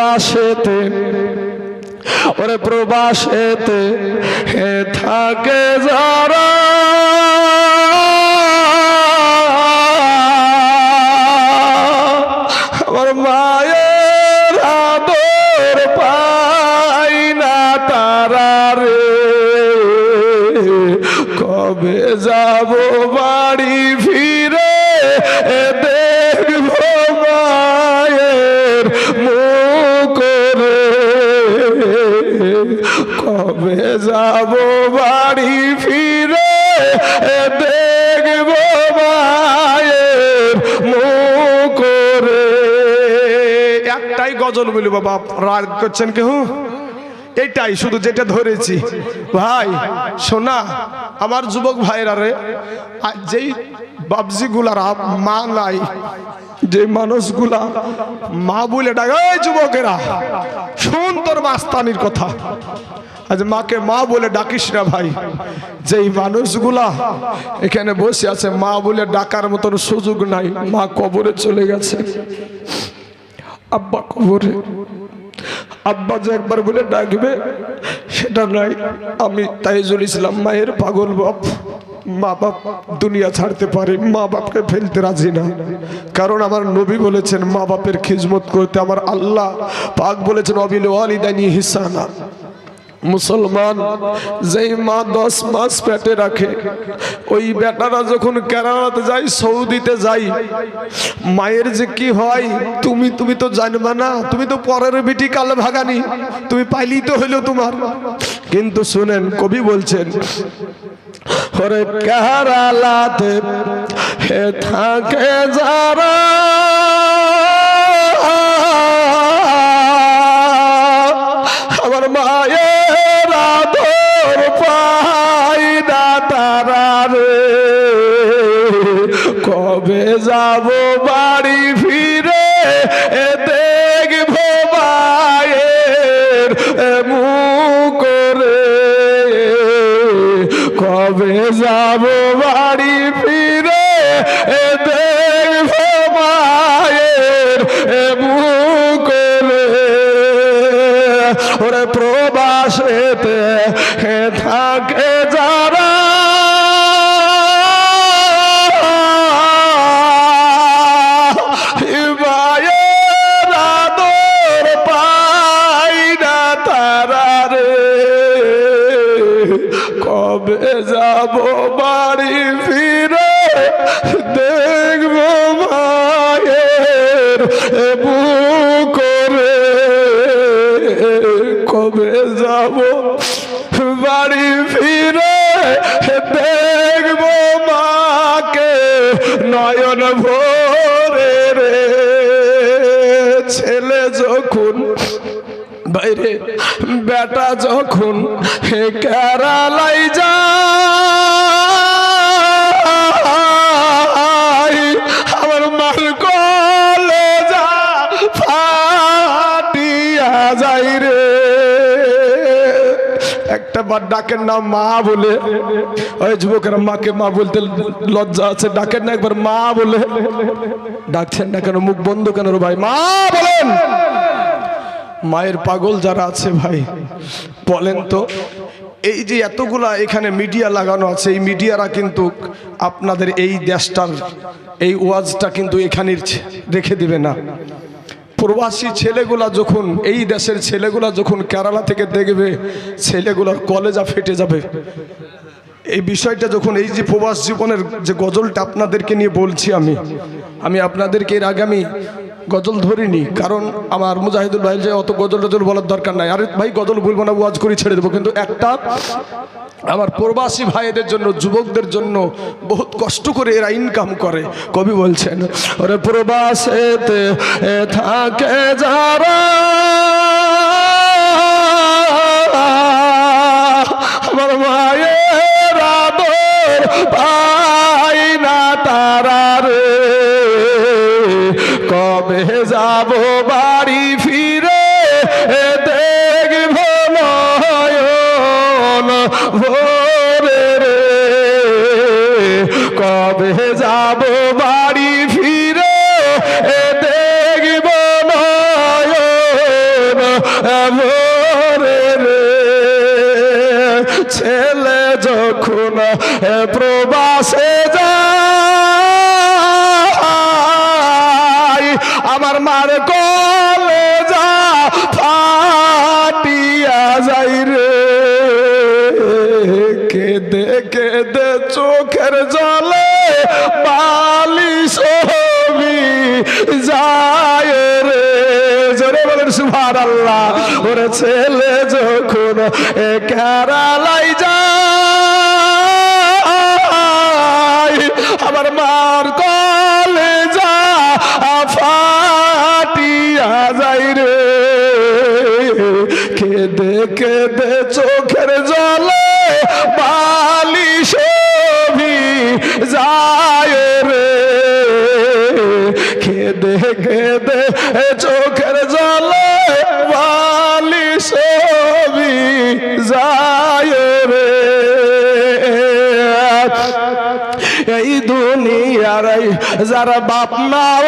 প্রবাসেতে ওরে প্রবাসেতে হে থাকে যারা। আমার মায়ের না রে। কবে যাব বাড়ি যাব বাড়ি ফিরে দেখব মায়ের মুখ রে একটাই গজল বলি, বাবা, রাগ করছেন কেউ এটাই শুধু যেটা ধরেছি। ভাই, শোনা, আমার যুবক ভাইরা রে যেই বাবজি গুলারা মা নাই যে মানুষগুলা মা বলে ডাকে যুবকেরা, শুন তোর মাস্তানির কথা। আজ মাকে মা বলে ডাকিস না ভাই। যেই মানুষগুলা এখানে বসে আছে, মা বলে ডাকার মতন সুযোগ নাই। মা কবরে চলে গেছে। আব্বা কবরে। আব্বা যে একবার বলে ডাকবে, সেটা নাই। আমি তাইজুল ইসলাম মায়ের পাগল বাপ। মা বাপ দুনিয়া ছাড়তে পারে, মা বাপকে ফেলতে রাজি না। কারণ আমার নবী বলেছেন, মা বাপের খিজমত করতে আমার আল্লাহ পাক বলেছেন, অবিল ওয়ালিদানি হিসানা। মুসলমান, যেই মা দশ মাস পেটে রাখে, ওই বেটারা যখন কেরালাতে যাই সৌদিতে যাই মায়ের যে কি হয়, তুমি তুমি তো জানবা না, তুমি তো পরের বিটি কাল ভাগানি, তুমি পাইলি তো হইল তোমার। কিন্তু শুনেন, কবি বলছেন হরে কেরালাতে হে থাকে যারা কবে যাব বাড়ি ফিরে? দেখব মায়ের মুখ রে। কবে যাব বাড়ি ফিরে? দেখব মায়ের মুখ রে। ওরে প্রবাসেতে বুক রে কবে যাব? বাড়ি ফিরে দেখব মাকে নয়ন ভোরে রে। ছেলে যখন বাইরে, বেটা যখন কেরালাই যায় একটা বার ডাকের নাম মা বলে। ওই যুবকেরা মাকে মা বলতে লজ্জা আছে, ডাকেন না একবার মা বলে। ডাকছেন না কেন, মুখ বন্ধ কেন ভাই? মা বলেন। মায়ের পাগল যারা আছে ভাই, বলেন তো, এই যে এতগুলা এখানে মিডিয়া লাগানো আছে, এই মিডিয়ারা কিন্তু আপনাদের এই দেশটার, এই ওয়াজটা কিন্তু এখানে রেখে দিবে না। প্রবাসী ছেলেগুলা যখন, এই দেশের ছেলেগুলা যখন কেরালা থেকে দেখবে, ছেলেগুলার কলেজা ফেটে যাবে। এই বিষয়টা যখন, এই যে প্রবাস জীবনের যে গজলটা আপনাদেরকে নিয়ে বলছি আমি আমি আপনাদেরকে এর আগে আমি গজল ধরিনি, কারণ আমার মুজাহিদুল ভাই যে অত গজল টজল বলার দরকার নাই। আরে ভাই, গজল বলব না, ওয়াজ করে ছেড়ে দেবো। কিন্তু একটা, আমার প্রবাসী ভাইদের জন্য, যুবকদের জন্য বহুত কষ্ট করে এরা ইনকাম করে। কবি বলছেন, ওরে প্রবাসেতে থাকে যারা আমার মায়ের বাড়ি ফিরে দেখব ভোরে রে। কবে যাব বাড়ি ফিরে দেখব ভোরে রে। ছেলে যখন প্রবাসে যায় আল্লাহ ওরে ছেলে যখন কেরালাই যায়, আমার মার কলে যা ফাটিয়া যাই রে। কেঁদে কেঁদে চোখের জলে বালি ছবি যায় রে। কেঁদে কেঁদে চোখের জলে এই যারা বাপ মাও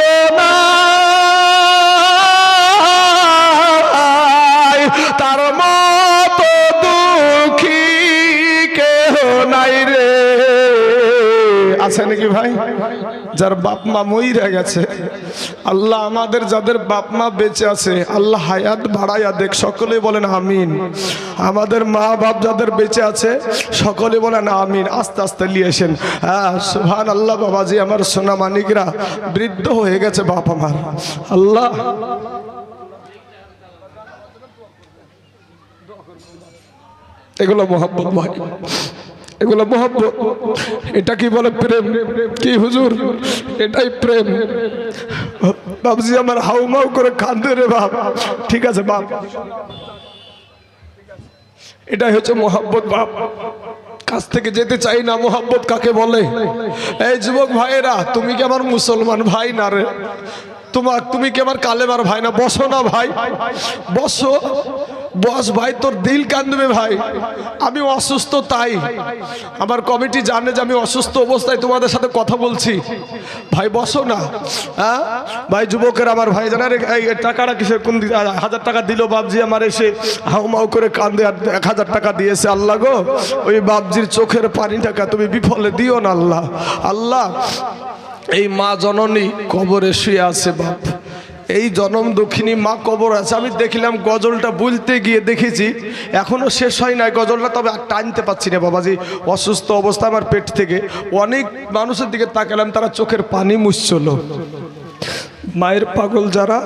নাই তার মত দুঃখী কেহ নাই রে। আছে নাকি ভাই? যার বাপ মা মইরা গেছে। আল্লাহ আমাদের যাদের বাপ মা বেঁচে আছে, আল্লাহ হায়াত বাড়াইয়া দেখ সকলে বলেন আমিন। আমাদের মা বাপ যাদের বেঁচে আছে সকলে বলেন আমিন। আস্তে আস্তে আসেন। হ্যাঁ আল্লাহ বাবাজি, আমার সোনা মানিকরা বৃদ্ধ হয়ে গেছে বাপ আমার। আল্লাহ। এগুলো মোহাম্মদ ভাই। এগুলো মোহাম্মত এটা কি বলে প্রেম? কি হুজুর? এটাই প্রেম। বাবজি আমার হাউমাউ করে কান্দে রে বাপ। ঠিক আছে, বাপ। এটাই হচ্ছে মোহাম্মত বাপ। কাছ থেকে যেতে চাই না মোহাম্মত কাকে বলে? এই যুবক ভাইয়েরা, তুমি কি আমার মুসলমান ভাই না রে? তোমার তুমি কি আমার কালেমার ভাই না? বসো না ভাই। বসো। বস ভাই, তোর দিল কান্দবে ভাই। আমি অসুস্থ তাই। আমার কমিটি জানে যে আমি অসুস্থ অবস্থায় তোমাদের সাথে কথা বলছি। ভাই, বসো না। হ্যাঁ? ভাই, যুবকের আমার ভাই জানা রে এই টাকাটা কিসের কোন হাজার টাকা দিল বাবজি আমার এসে হাউমাউ করে কান্দে আর এক হাজার টাকা দিয়েছে। আল্লাহ গো, ওই বাবজির চোখের পানি টাকা তুমি বিফলে দিও না আল্লাহ। আল্লাহ, এই মা জননী কবরে শুয়ে আছে বাপ। এই জনম দক্ষিণী মা কবর আছে। আমি দেখলাম গজলটা বলতে গিয়ে দেখেছি এখনও শেষ হয় নাই গজলটা, তবে আর টানতে পাচ্ছি না বাবাজি। অসুস্থ অবস্থা আমার পেট থেকে। অনেক মানুষের দিকে তাকালাম, তারা চোখের পানি মুছছিল মায়ের পাগল যারা,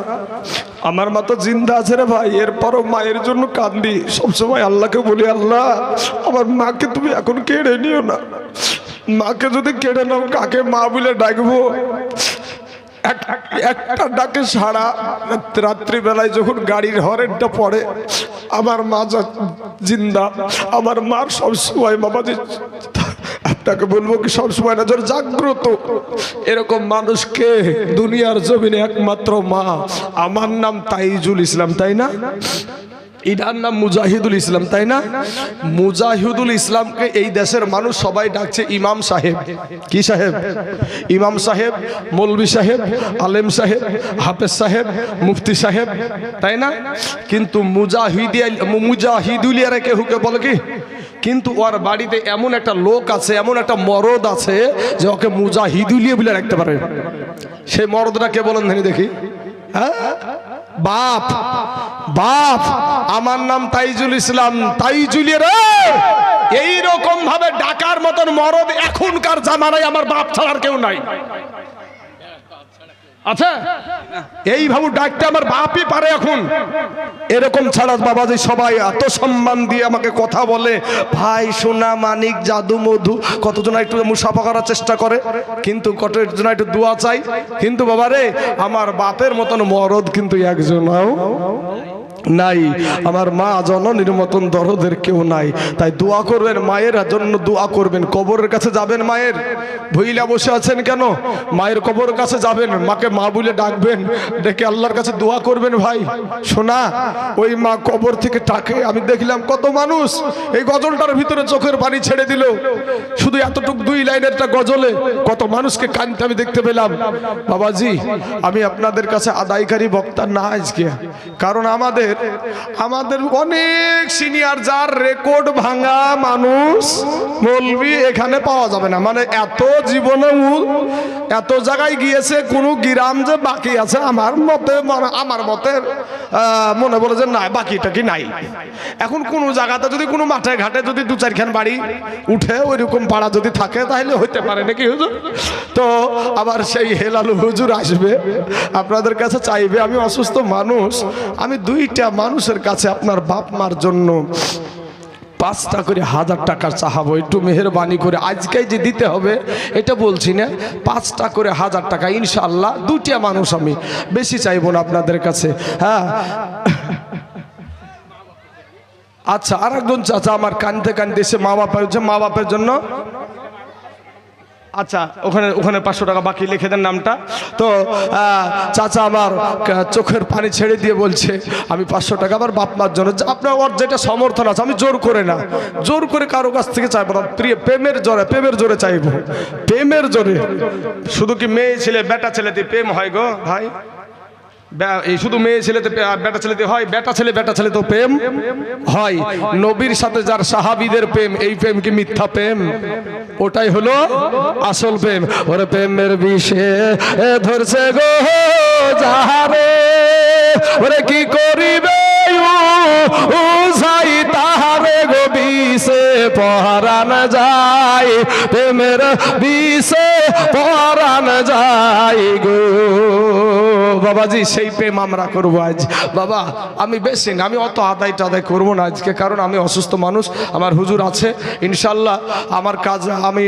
আমার মা তো জিন্দা আছে রে ভাই, এরপরও মায়ের জন্য কান্দি। সবসময় আল্লাহকে বলি, আল্লাহ, আমার মাকে তুমি এখন কেড়ে নিও না। মাকে যদি কেড়ে নাও, কাকে মা বলে ডাকবো? একটা ডাকে সারা রাত্রিবেলায় যখন গাড়ির হরেনটা পড়ে, আমার মা জিন্দা, আমার মার সবসময় বাবাজি, আপনাকে বলব কি সবসময় না জাগ্রত। এরকম মানুষকে দুনিয়ার জমিনে একমাত্র মা। আমার নাম তাইজুল ইসলাম, তাই না? এটার নাম মুজাহিদুল ইসলাম, তাই না? মুজাহিদুল ইসলামকে এই দেশের মানুষ সবাই ডাকছে ইমাম সাহেব। কি সাহেব? ইমাম সাহেব মৌলবি সাহেব, আলেম সাহেব, হাফেজ সাহেব, মুফতি সাহেব, তাই না? কিন্তু মুজাহিদিয়া মুজাহিদুলিয়ারা কেহুকে বলে কি? কিন্তু ওর বাড়িতে এমন একটা লোক আছে, এমন একটা মরদ আছে যে ওকে মুজাহিদুলিয়া বলে রাখতে পারে। সেই মরদটা কে বলেন দেখি। হ্যাঁ? বাপ। বাপ, আমার নাম তাইজুল ইসলাম। তাইজুলিয়া রে! এইরকম ভাবে ডাকার মতন মরদ এখনকার জামানায় আমার বাপ ছাড়ার কেউ নাই। আচ্ছা। এইভাবে ডাকতে আমার বাপই পারে এখন। এরকম ছাড়া বাবাজি সবাই এত সম্মান দিয়ে আমাকে কথা বলে। ভাই, সোনা, মানিক, জাদু, মধু, কতজন একটু মুসাফা করার চেষ্টা করে। কিন্তু কতজন একটু দোয়া চাই। কিন্তু বাবারে, আমার বাপের মতন মরদ কিন্তু একজনও নাই। আমার মা জননীর মতন দরদের কেউ নাই। তাই দোয়া করবেন মায়ের জন্য দোয়া করবেন। কবরের কাছে যাবেন মায়ের? ভইলা বসে আছেন কেন? মায়ের কবরের কাছে যাবেন? মাকে মা বলে ডাকবেন। ডেকে আল্লাহর কাছে দোয়া করবেন ভাই। শোনা, ওই মা কবর থেকে টাকে আমি দেখলাম কত মানুষ। এই গজলটার ভিতরে চোখের পানি ছেড়ে দিল। শুধু এতটুক দুই লাইনের একটা গজলে কত মানুষকে কানতে আমি দেখতে পেলাম। বাবাজি, আমি আপনাদের কাছে আদায়কারী বক্তা না আজকে। কারণ আমাদের আমাদের অনেক সিনিয়র যার রেকর্ড ভাঙা মানুষ মলবি এখানে পাওয়া যাবে না। মানে এত জীবনে এত জায়গায় গিয়েছে, কোনো গ্রাম যে বাকি আছে, আমার মতে আমার মতে মনে বলে যে না, বাকিটা কি নাই? এখন কোন জায়গাতে যদি কোনো মাঠে ঘাটে যদি দু চারখান বাড়ি উঠে ওইরকম পাড়া যদি থাকে, তাহলে হইতে পারে নাকি হুজুর? তো আবার সেই হেলালু হুজুর আসবে, আপনাদের কাছে চাইবে, আমি অসুস্থ মানুষ, আমি দুইটা মানুষের কাছে আপনার বাপ মার জন্য পাঁচটা করে হাজার টাকার চাহাবো, একটু মেহরবানি করে। আজকেই যে দিতে হবে, এটা বলছি না, পাঁচটা করে হাজার টাকা ইনশাল্লাহ দুটিয়া মানুষ আমি বেশি চাইব না আপনাদের কাছে হ্যাঁ? আচ্ছা আর একজন চাচা আমার কানতে কানতে এসে মা বাপের মা বাপের জন্য আচ্ছা ওখানে ওখানে পাঁচশো টাকা বাকি লিখে দেন নামটা। তো চাচা আমার চোখের পানি ছেড়ে দিয়ে বলছে, আমি পাঁচশো টাকা আমার বাপ মার জন্য আপনার ওর যেটা সমর্থন আছে, আমি জোর করে না। জোর করে কারও কাছ থেকে চাইব না, প্রিয়, প্রেমের জোরে প্রেমের জোরে চাইব। প্রেমের জোরে। শুধু কি মেয়ে ছেলে, বেটা ছেলে দিয়ে প্রেম হয় গো, ভাই? শুধু মেয়ে ছেলেতে বেটা ছেলেতে হয়, বেটা ছেলে বেটা ছেলে তো প্রেম হয়। নবীর সাথে যার সাহাবিদের প্রেম, এই প্রেম কি মিথ্যা প্রেম? ওটাই হলো আসল প্রেম। ওরে প্রেমের বিষে ধরছে গো যাহারে। ওরে কি করিবে তাহারে গো বিষে, পহরান যায় প্রেমের বিষে পহরান যায় গো। বাবাজি, সেই প্রেম আমরা করব আজ। বাবা, আমি বেশি না, আমি অত আদায় টাদায় করব না আজকে, কারণ আমি অসুস্থ মানুষ, আমার হুজুর আছে। ইনশাল্লাহ আমার কাজ আমি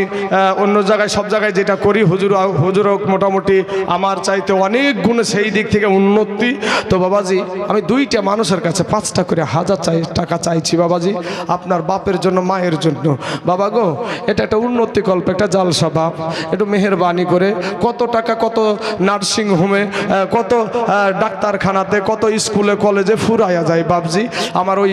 অন্য জায়গায়, সব জায়গায় যেটা করি, হুজুর হুজুরও মোটামুটি আমার চাইতে অনেক গুণে সেই দিক থেকে উন্নতি। তো বাবাজি, আমি দুইটা মানুষের কাছে পাঁচটা করে হাজার চাই, টাকা চাইছি বাবাজি, আপনার বাপের জন্য, মায়ের জন্য। বাবা গো, এটা একটা উন্নতি কল্প, একটা জালসা বাপ। একটু মেহরবানি করে কত টাকা কত নার্সিং হোমে কত ডাক্তারখানাতে কত স্কুলে কলেজে ফুরাইয়া যায় বাবজি আমার ওই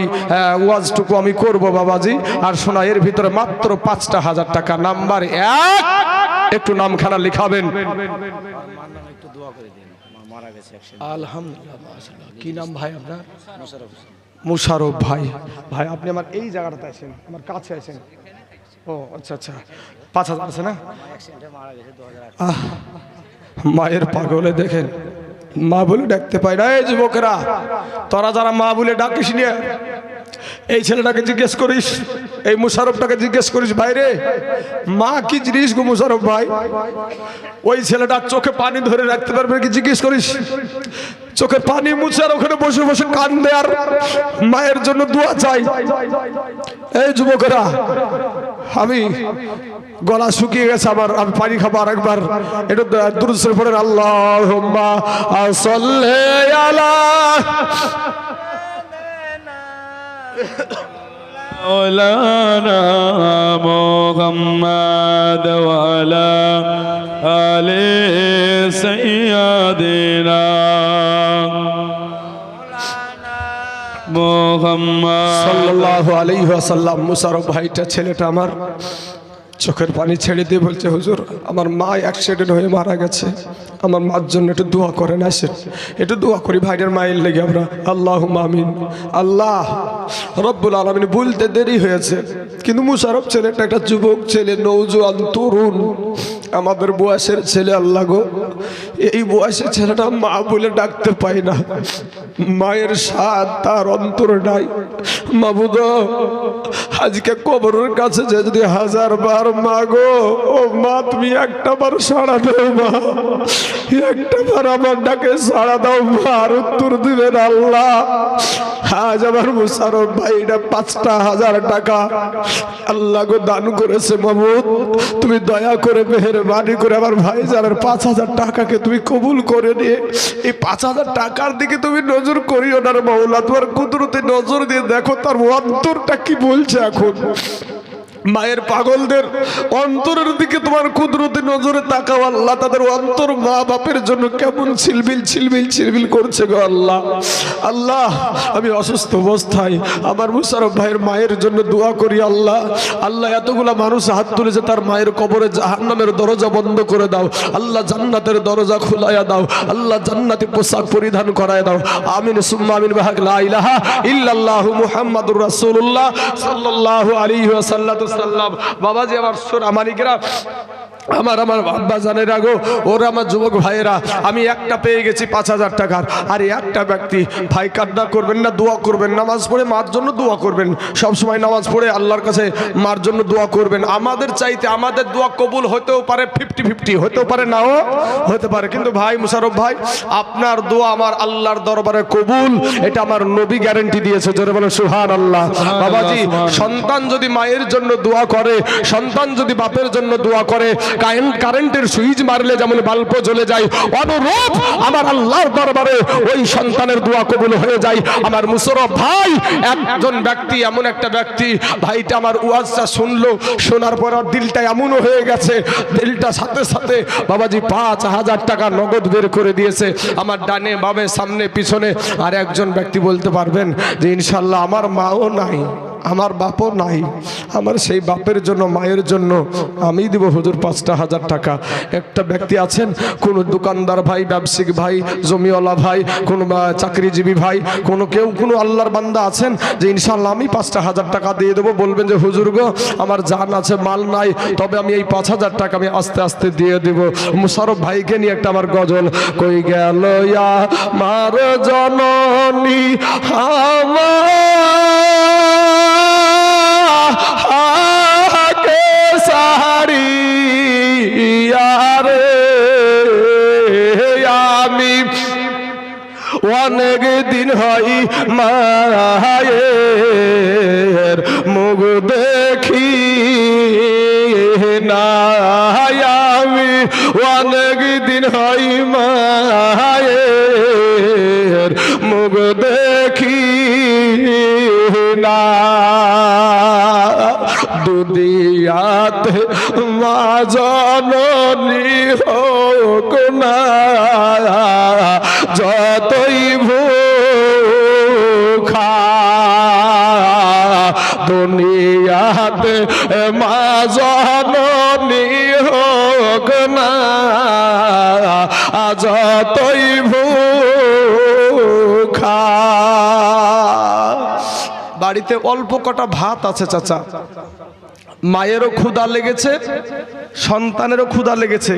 ওয়াজটুকু আমি করব বাবাজি। আর শোনা এর ভিতরে মাত্র পাঁচটা হাজার টাকা। নাম্বার এক একটু নামখানা লিখাবেন। আলহামদুলিল্লাহ কি নাম ভাই আপনার? মুশারফ ভাই। ভাই আপনি আমার এই জায়গাটাতে আছেন আমার কাছে আছেন ও আচ্ছা আচ্ছা। পাঁচ হাজার আছে না? মায়ের পাগলে দেখেন। মা বলে ডাকতে পাই না। এই যুবকেরা, তোরা যারা মা বলে ডাকিস নিয়ে এই ছেলেটাকে জিজ্ঞেস করিস, এই মুশারফটাকে জিজ্ঞেস করিস বাইরে মা কি জিনিস গো মুশারফ ভাই? ওই ছেলেটার চোখে পানি ধরে রাখতে পারবে কি? জিজ্ঞেস করিস। চোখে পানি মুছে আর ওখানে বসে বসে কান দেয়ার মায়ের জন্য দোয়া চাই। এই যুবকেরা আমি গলা শুকিয়ে গেছে আমার আমি পানি খাবো আর একবার একটু দুরুসের পরে আল্লাহ আলা مولانا محمد وعلى آل سيدنا সাল্লাহ ভাইটা ছেলেটা আমার চোখের পানি ছেড়ে দিয়ে বলছে, হুজুর, আমার মা অ্যাক্সিডেন্ট হয়ে মারা গেছে। আমার মার জন্য একটু দোয়া করেন, আসেন। একটু দোয়া করি ভাইয়ের মায়ের লেগে আমরা। আল্লাহ মামিন আল্লাহ রব্বুল আলমিন, বলতে দেরি হয়েছে। কিন্তু মুশারফ ছেলেটা একটা যুবক ছেলে নৌজোয়ান তরুণ। আমাদের বয়সের ছেলে, আল্লাহ গো, এই বয়সের ছেলেটা মা বলে ডাকতে পাই না। মায়ের স্বাদ তার অন্তর নাই। মাবুদ, আজকে কবরের কাছে যে যদি হাজার বার মাগো ও মা, তুমি একটা বার সাড়া দাও মা। একটা বার আমার ডাকে সাড়া দাও মা, আর উত্তর দিবেন আল্লাহ। আজ আমার মুসারফ ভাইটা পাঁচটা হাজার টাকা আল্লাহ গো দান করেছে মামুদ তুমি দয়া করে মেহরবানি করে আমার ভাই যার পাঁচ হাজার টাকাকে তুমি কবুল করে নিয়ে, এই পাঁচ হাজার টাকার দিকে তুমি নজর করিও না মাওলা। তোমার কুদরতে নজর দিয়ে দেখো, তার অন্তরটা কি বলছে এখন? মায়ের পাগলদের অন্তরের দিকে তোমার কুদরতি নজরে তাকাও আল্লাহ, তাদের অন্তর মা বাপের জন্য কেমন ছিলবিল ছিলবিল ছিলবিল করছে গো আল্লাহ। আল্লাহ, আমি অসুস্থ অবস্থায় আমার মুশারফ ভাইয়ের মায়ের জন্য দোয়া করি আল্লাহ। আল্লাহ, এতগুলা মানুষ হাত তুলেছে, তার মায়ের কবরে জাহান্নামের দরজা বন্ধ করে দাও। আল্লাহ, জান্নাতের দরজা খুলাইয়া দাও। আল্লাহ, জান্নাতি পোশাক পরিধান করায় দাও। আমিন, সুম্মা আমিন, বাহাক লা ইলাহা ইল্লাল্লাহু মুহাম্মাদুর রাসূলুল্লাহ সাল্লাল্লাহু আলাইহি ওয়াসাল্লাম। বাবাজি আমার সোনা মালিকেরা আমার আমার আব্বা জানের আগো ওরা আমার যুবক ভাইয়েরা আমি একটা পেয়ে গেছি পাঁচ হাজার টাকার। আর একটা ব্যক্তি ভাই কান্না করবেন না দোয়া করবেন নামাজ পড়ে মার জন্য দোয়া করবেন। সব সময় নামাজ পড়ে আল্লাহর কাছে মার জন্য দোয়া করবেন। আমাদের চাইতে আমাদের দোয়া কবুল হতেও পারে ফিফটি ফিফটি হতেও পারে নাও হতে পারে। কিন্তু ভাই মুশারফ ভাই আপনার দোয়া আমার আল্লাহর দরবারে কবুল এটা আমার নবী গ্যারেন্টি দিয়েছে জোরে বলে সুহান আল্লাহ বাবাজি সন্তান যদি মায়ের জন্য দোয়া করে সন্তান যদি বাপের জন্য দোয়া করে কারেন্টের সুইচ মারলে যেমন বাল্ব জ্বলে যায়, অনুরূপ আমার আল্লাহর দরবারে ওই সন্তানের দোয়া কবুল হয়ে যায়। আমার মুশরফ ভাই, একজন ব্যক্তি, এমন একটা ব্যক্তি, ভাইটা আমার ওয়াজটা শুনলো, শোনার পর দিলটা এমনও হয়ে গেছে, দিলটা সাথে সাথে বাবাজি পাঁচ হাজার টাকা নগদ বের করে দিয়েছে, আমার ডানে বামে সামনে পিছনে। আর একজন ব্যক্তি বলতে পারবেন যে, ইনশাল্লাহ আমার মাও নাই। আমার বাপও নাই। আমার সেই বাপের জন্য, মায়ের জন্য আমি দিব হুজুর পাঁচটা হাজার টাকা। একটা ব্যক্তি আছেন, কোনো দোকানদার ভাই, ব্যবসায়িক ভাই, জমিওয়ালা ভাই, কোনো চাকরিজীবী ভাই, কোনো কেউ, কোনো আল্লাহর বান্দা আছেন যে ইনশাল্লাহ আমি পাঁচটা হাজার টাকা দিয়ে দেবো। বলবেন যে, হুজুর গো, আমার জান আছে, মাল নাই, তবে আমি এই পাঁচ হাজার টাকা আমি আস্তে আস্তে দিয়ে দেব। মুশারফ ভাইকে নিয়ে একটা আমার গজল, কই গেল মার জননী আমাকে আরে আমি অনেক দিন হই মায়ের মুখ দেখি না। আমি অনেক দিন হই মায়ের দুদিয়াতে মা জননী হোক না, যতই ভূখা দুনিয়াতে মা জননী হোক না, যতই ভূখা। বাড়িতে অল্প কটা ভাত আছে, চাচা। মায়েরও ক্ষুধা লেগেছে সন্তানেরও ক্ষুধা লেগেছে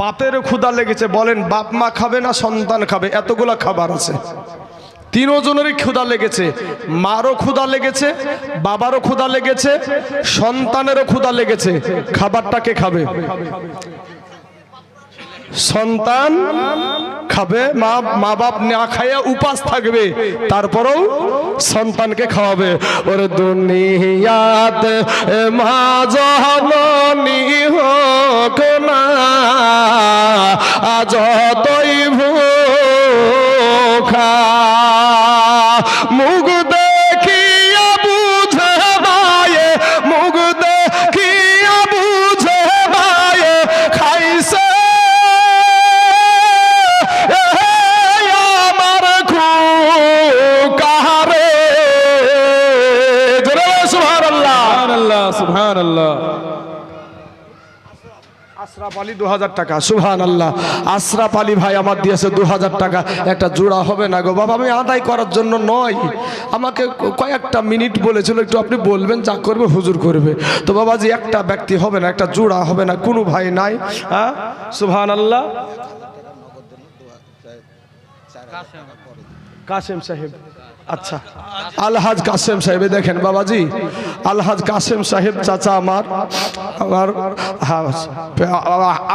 বাপেরও ক্ষুধা লেগেছে। বলেন বাপ মা খাবে না সন্তান খাবে? এতগুলা খাবার আছে। তিনজনেরই ক্ষুধা লেগেছে মারও ক্ষুধা লেগেছে বাবারও ক্ষুধা লেগেছে সন্তানেরও ক্ষুধা লেগেছে। খাবারটা কে খাবে? সন্তান খাবে, মা মা বাপ না খাইয়া উপাস থাকবে, তারপরেও সন্তানকে খাওয়াবে। ওর দুনিয়াত মা জননী হোক না যতই দু হাজার টাকা সুহান আল্লাহ আশরাফ আলী ভাই আমার দিয়েছে দু হাজার টাকা। একটা জোড়া হবে না গো বাবা আমি আদায় করার জন্য নয়। আমাকে কয়েকটা মিনিট বলেছিল একটু আপনি বলবেন যা করবে হুজুর করবে। তো বাবাজি একটা ব্যক্তি হবে না একটা জোড়া হবে না কোনো ভাই নাই হ্যাঁ? সুহান আল্লাহ কাসেম সাহেব। আচ্ছা। আলহাজ কাসেম সাহেব দেখেন বাবাজি আলহাজ কাসেম সাহেব চাচা আমার আমার হ্যাঁ,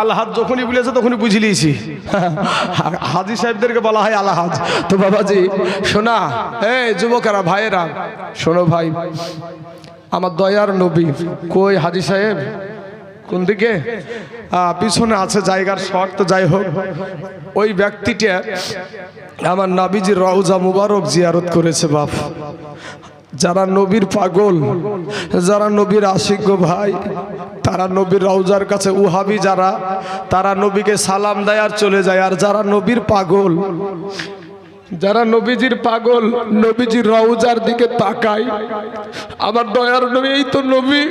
আলহাজ যখনই বলেছে তখনই বুঝে নিয়েছি। হাজি সাহেবদেরকে বলা হয় আলহাজ। তো বাবাজি শোনা এই যুবকেরা ভাইয়েরা শোনো ভাই আমার দয়ার নবী কই হাজি সাহেব? কোন দিকে? পিছনে আছে জায়গার শর্ট তো যাই হোক। ওই ব্যক্তিটা আমার নাবিজির রওজা মুবারক জিয়ারত করেছে বাপ। যারা নবীর পাগল, যারা নবীর আশিক ভাই, তারা নবীর রওজার কাছে উহাবি যারা, তারা নবীকে সালাম দেয় আর চলে যায়। আর যারা নবীর পাগল যারা নবীজির পাগল, নবীজির রওজার দিকে তাকায়, আমার দয়ার নবী, এই তো নবী,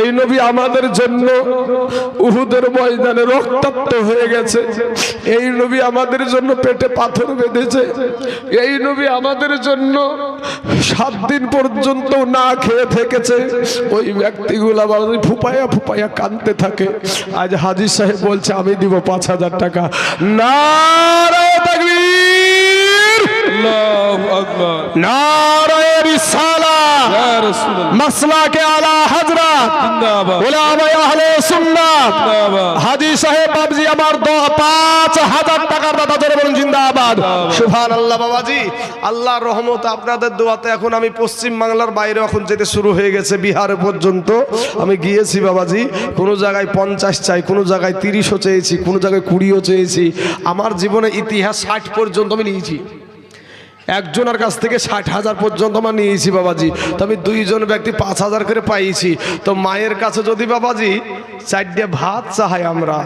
এই নবী আমাদের জন্য উহুদের ময়দানে রক্তাক্ত হয়ে গেছে। এই নবী আমাদের জন্য পেটে পাথর বেঁধেছে। এই নবী আমাদের জন্য সাত দিন পর্যন্ত না খেয়ে থেকেছে। ওই ব্যক্তিগুলো আবার ফুপায়া ফুপায়া কানতে থাকে। আজ হাজির সাহেব বলছে, আমি দিব পাঁচ হাজার টাকা। না তাকবীর আল্লাহু আকবার নারায়ে রিসালাত ইয়া রাসূলুল্লাহ মাসলাকে আলা হযরত জিন্দাবাদ। উলামায়ে আহলে সুন্নাত। জিন্দাবাদ। হাজি সাহেব বাবজি আমার দ- পাঁচ হাজার টাকার দাদা জোরে বলুন জিন্দাবাদ। সুভান আল্লাহ বাবাজি আল্লাহর রহমত আপনাদের দোয়াতে এখন আমি পশ্চিম বাংলার বাইরে এখন যেতে শুরু হয়ে গেছে বিহার পর্যন্ত। আমি গিয়েছি বাবাজি কোনো জায়গায় পঞ্চাশ চাই কোনো জায়গায় তিরিশও চেয়েছি কোনো জায়গায় কুড়িও চেয়েছি। আমার জীবনে ইতিহাস ষাট পর্যন্ত আমি নিয়েছি। একজনের কাছ থেকে ষাট হাজার পর্যন্ত আমার নিয়েছি বাবাজি। তো আমি দুইজন ব্যক্তি পাঁচ হাজার করে পাইছি। তো মায়ের কাছে যদি বাবাজি চারটে ভাত চাহাই আমরা,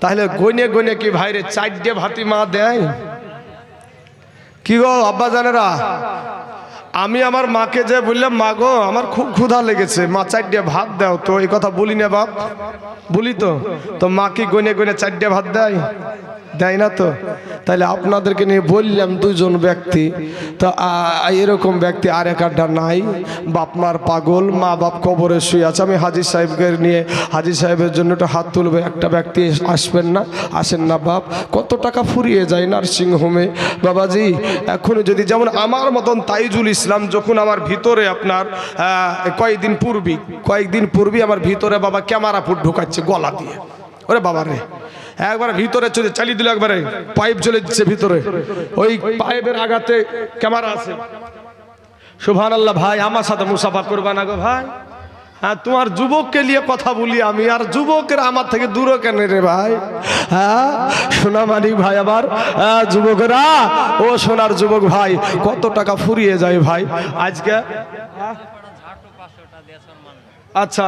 তাহলে গনে গনে কি ভাইরে চারটে ভাতি মা দেয়? কি গো আব্বা জানেরা? আমি আমার মাকে যে বললাম, মা গো, আমার খুব ক্ষুধা লেগেছে। মা, চারটে ভাত দাও তো। এই কথা বলি না বাপ। বলি তো। তো মা কি গনে গনে চারটে ভাত দেয়? দেয় না তো? তাহলে আপনাদেরকে নিয়ে বললাম দুজন ব্যক্তি। তো এরকম ব্যক্তি আর এক আড্ডা নাই। বাপ, মার পাগল, মা, বাপ কবরে শুয়ে আছে। আমি হাজির সাহেবকে নিয়ে, হাজির সাহেবের জন্য একটা হাত তুলবে। একটা ব্যক্তি আসবেন না, আসেন না বাপ। কত টাকা ফুরিয়ে যায় নার্সিং হোমে বাবাজি এখন যদি যেমন আমার মতন তাইজুল ইসলাম যখন আমার ভিতরে আপনার কয়েকদিন পূর্বী কয়েকদিন পূর্বী আমার ভিতরে বাবা ক্যামেরা ফুট ঢুকাচ্ছে গলা দিয়ে। ওরে বাবা রে একবার ভিতরে চলে চালিয়ে দিল একবারে। পাইপ চলে দিচ্ছে ভিতরে। ওই পাইপের আঘাতে ক্যামেরা আছে। সুভান আল্লাহ ভাই আমার সাথে মুসাফা করবা না গো ভাই। হ্যাঁ তোমার যুবককে নিয়ে কথা বলি আমি আর যুবকের আমার থেকে দূরে কেন রে ভাই? হ্যাঁ সোনা মানিক ভাই আবার হ্যাঁ, যুবকেরা ও সোনার যুবক ভাই কত টাকা ফুরিয়ে যায় ভাই? আজকে হ্যাঁ? আচ্ছা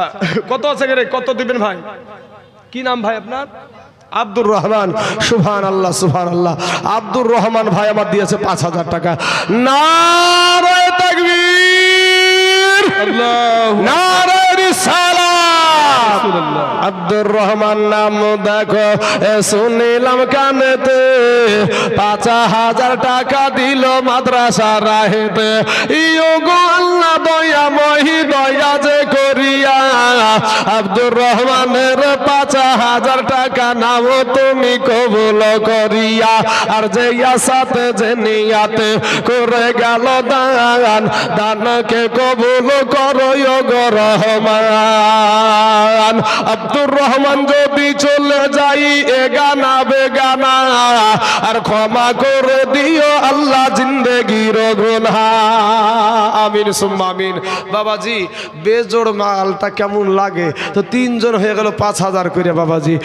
কত আছে রে? কত দিবেন ভাই? কি নাম ভাই আপনার? আব্দুর রহমান সুভান আল্লাহ সুভান আল্লাহ আব্দুর রহমান ভাই আমার দিয়েছে পাঁচ হাজার টাকা। না নারায় আব্দুর রহমান নাম দেখো শুনিলাম কানেতে, পাঁচ হাজার টাকা দিল মাদ্রাসা রাহেতে। ইয়ো গো আল্লাহ দয়া, মহি দয়া যে করিয়া। আব্দুর রহমানের পাঁচ হাজার টাকা নাম তুমি কবুল করিয়া। আর যে আসাতে যে নিয়াতে করে গেল দান, দানকে কবুল করো গো রহমান, আব্দুর রহমান যদি চলে যাই, এ গানা বেগানা। আর ক্ষমা করে দিও আল্লাহ জিন্দেগি গুনহা। আমিন, সুম্মা আমিন। বাবাজি, বেজোড় মালটা কেমন লাগে? তো তিনজন হয়ে গেল পাঁচ হাজার করে, বাবাজি।